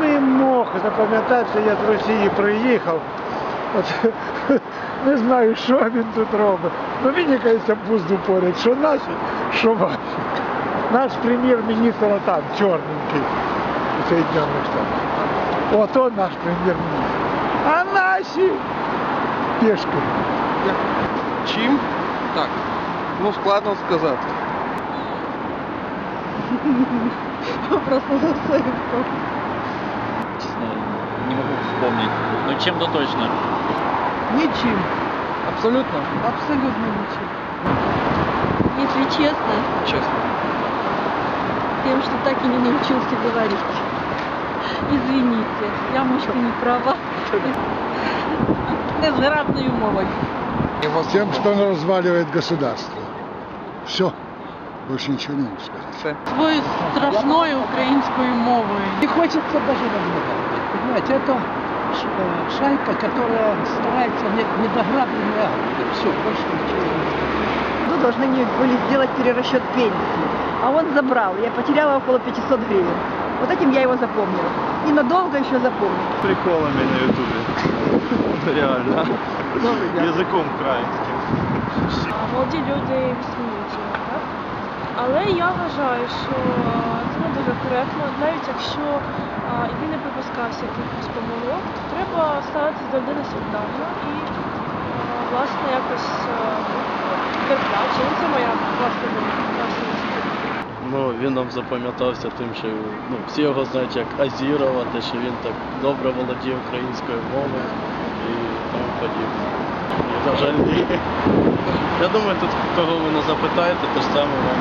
Не мог запам'ятати, я з Росії приїхав. От, не знаю, що він тут робить. Ну він якась пузду поряд, що наші, що ваші. Наш прем'єр-міністр там, чорненький, у Соєдинених Штатах. Ото наш прем'єр-міністр. А наші пішки. Чим? Так. Ну, складно сказати. Просто за вспомнить. Ну чем-то точно. Ничем. Абсолютно. Абсолютно ничем. Если честно, Чесно. тем, что так и не научился говорить. Извините, я, может, не права. Незграбною мовою. Тем, что он разваливает государство. Все. Больше ничего не могу сказать. Свою страшною українською мовою. Не хочется даже разговаривать. Понимаете, это шайка, которая старается не, недограбленные акты. Все, больше ничего не Ну, должны мне были сделать перерасчет пенсии. А он забрал. Я потеряла около 500 гривен. Вот этим я его запомнила. И надолго еще запомню. приколами на ютубе. Реально. Язиком українським. молоді люди висміються, так? Але я вважаю, що це не дуже коректно, навіть якщо а, і він не припускався якихось помилок, то треба ставити завжди на і власне якось терпляче. Ну, це моя власна думка. Ну, він нам запам'ятався тим, що ну, всі його знають як Азірова, те, що він так добре володіє українською мовою і тому подібне. І, на жаль, ні. Я думаю, тут кого ви не запитаєте, те ж саме вам